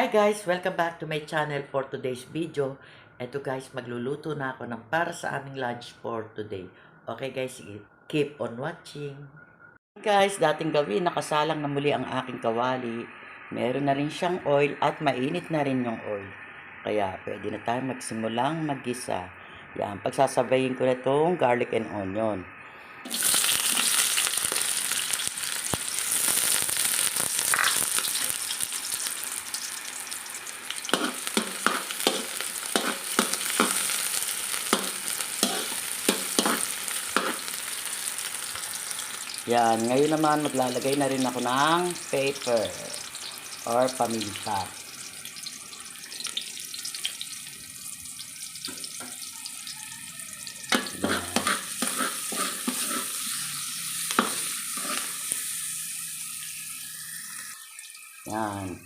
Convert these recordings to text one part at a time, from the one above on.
Hi guys! Welcome back to my channel for today's video. Ito guys, magluluto na ako ng para sa aming lunch for today. Okay guys, keep on watching. Guys, dating gawin, nakasalang na muli ang aking kawali. Meron na rin siyang oil at mainit na rin yung oil. Kaya pwede na tayo magsimulang maggisa. Yan, pagsasabayin ko na itong garlic and onion. Yan, ngayon naman maglalagay na rin ako ng paper or paminta. Yan.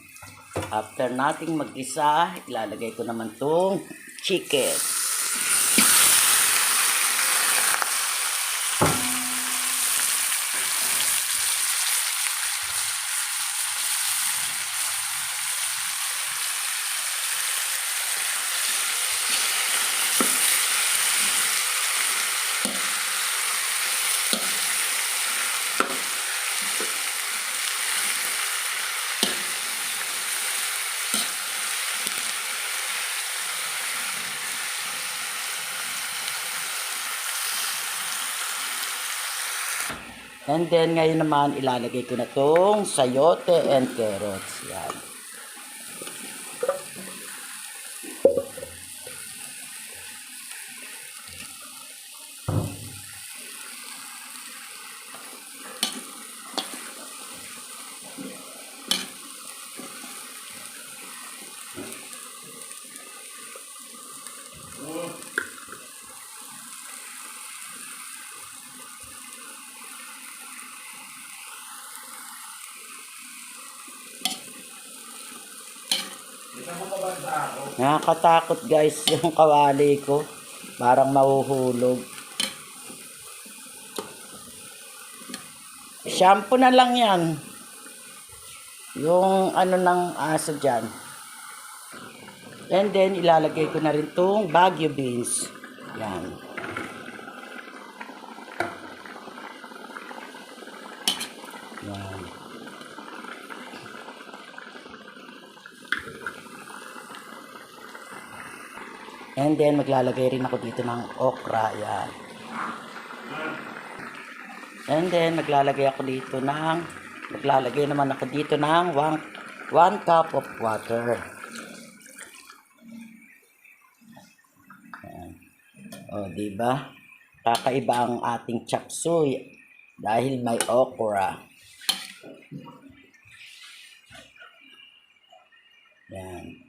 After nating mag-isa, ilalagay ko naman tong chicken. And then, ngayon naman, ilalagay ko na tong sayote and carrots. Yan. Nakakatakot guys yung kawali ko. Parang mahuhulog. Shampoo na lang yan. Yung ano ng aso dyan. And then, ilalagay ko na rin tong Baguio beans. Yan. And then, maglalagay rin ako dito ng okra. Yan. And then, maglalagay ako dito ng, maglalagay naman ako dito ng 1 1 cup of water. Yan. O, di ba? Kakaiba ang ating chop suey dahil may okra. Yan.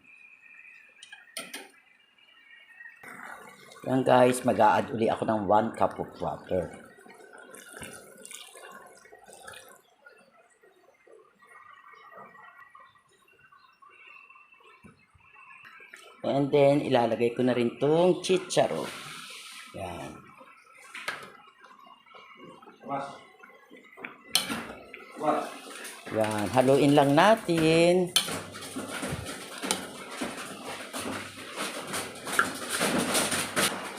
Yan guys, mag-a-add uli ako ng 1 cup of water. And then, ilalagay ko na rin tong chicharo. Yan. Yan, haluin lang natin.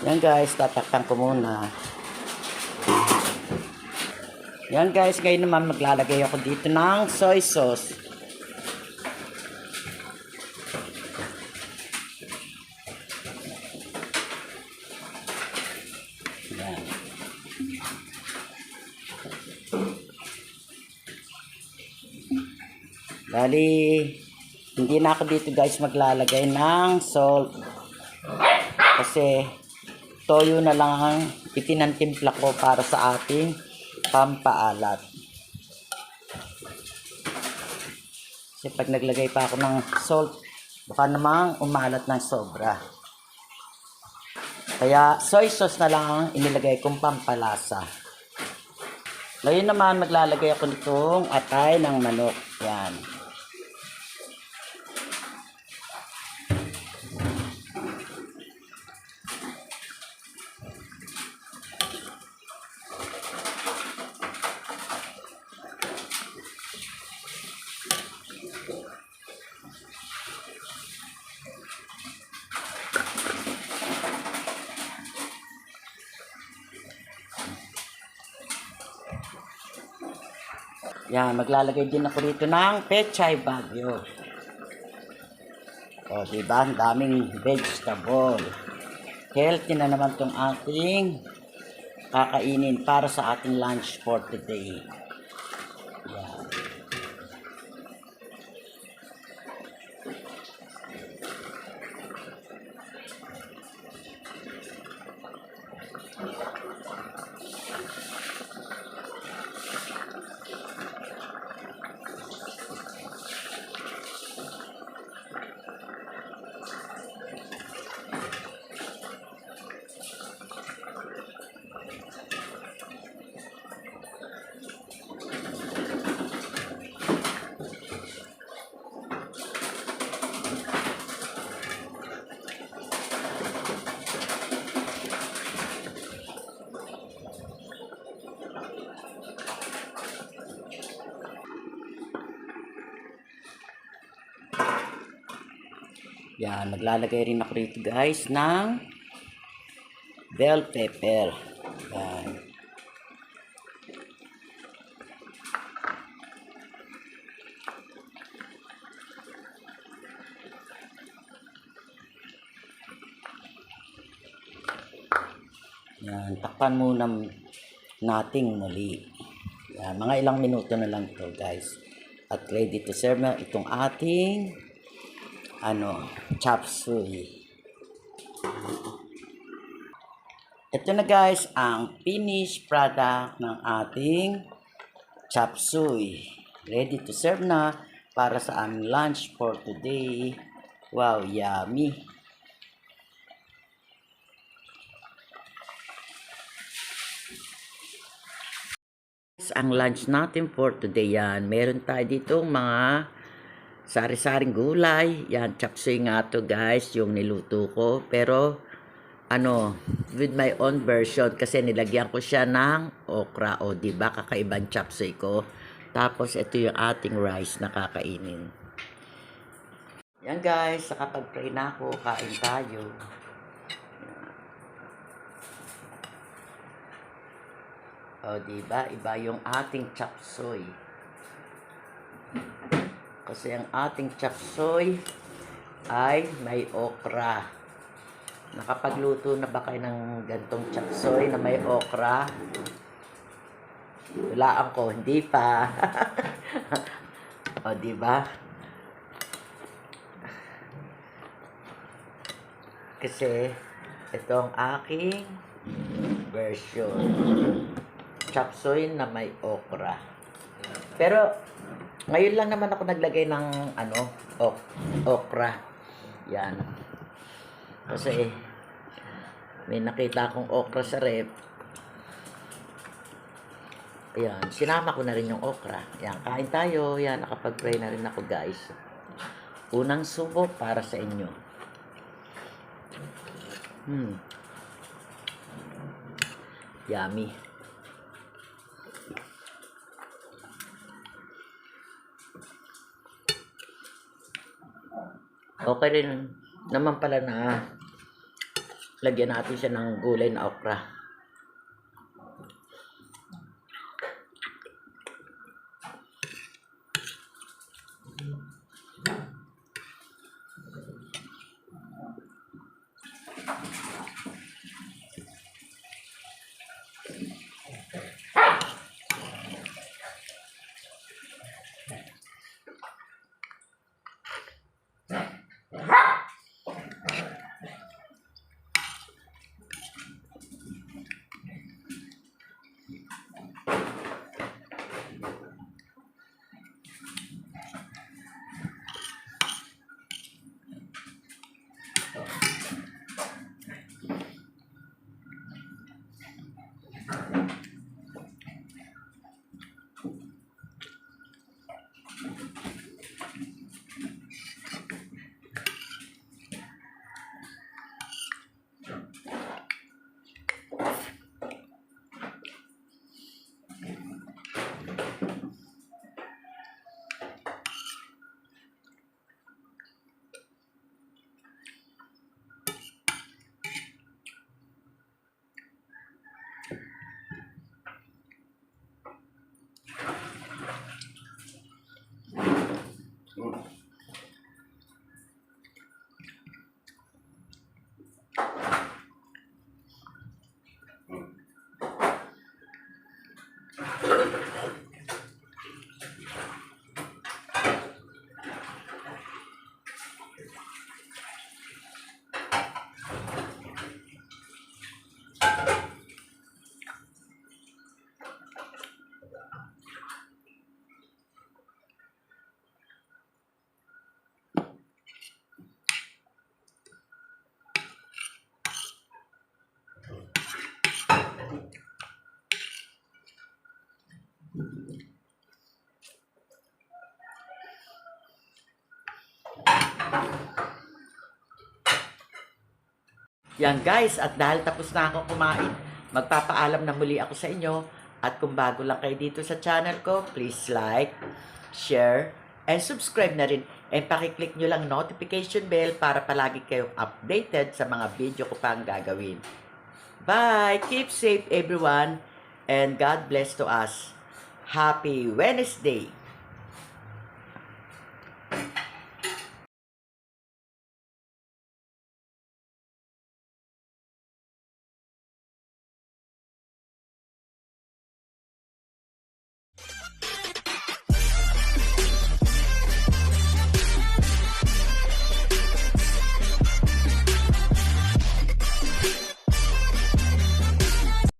Yan guys, tatakpan ko muna. Yan guys, ngayon naman maglalagay ako dito ng soy sauce. Yan. Bali, hindi na ako dito guys maglalagay ng salt. Kasi, toyo na lang ang itinantimpla ko para sa ating pampaalat. Kasi pag naglagay pa ako ng salt, baka namang umalat ng sobra. Kaya soy sauce na lang ang inilagay kong pampalasa. Ngayon naman maglalagay ako nitong atay ng manok. Yan. Yan, maglalagay din ako rito ng pechay bagyo. O, diba? Ang daming vegetable. Healthy na naman tong ating kakainin para sa ating lunch for today. Yan, maglalagay rin ako rito guys ng bell pepper. Yan. Yan, takpan muna nating muli. Yan, mga ilang minuto na lang to guys. At ready to serve na itong ating ano, chop suey. Ito na guys ang finished product ng ating chop suey. Ready to serve na para sa aming lunch for today. Wow, yummy. Ang lunch natin for today yan. Meron tayo dito mga sari-saring gulay. Yan, chapsuy nga to guys, yung niluto ko. Pero, ano, with my own version kasi nilagyan ko siya ng okra. O, di ba kakaibang chapsuy ko. Tapos, ito yung ating rice na kakainin. Yan guys, nakapag-pray na ako. Kain tayo. O, di ba? Iba yung ating chapsuy. Kasi ang ating chapsoy ay may okra. Nakapagluto na ba kayo ng gantong chapsoy na may okra? Walaan ko, hindi pa. o, di ba? Kasi ito ang aking version. Chapsoy na may okra. Pero ngayon lang naman ako naglagay ng ano, ok okra. Yan. Kasi may nakita akong okra sa rep. Yan, sinama ko na rin yung okra. Yan, kain tayo. Yan, nakapag-pray na rin ako guys. Unang subo para sa inyo. Hmm. Yummy. Okay rin naman pala na lagyan natin siya ng gulay na okra. Yan guys, at dahil tapos na ako kumain, magpapaalam na muli ako sa inyo. At kung bago lang kayo dito sa channel ko, please like, share, and subscribe na rin. And pakiclick nyo lang notification bell para palagi kayong updated sa mga video ko pang gagawin. Bye! Keep safe everyone and God bless to us. Happy Wednesday!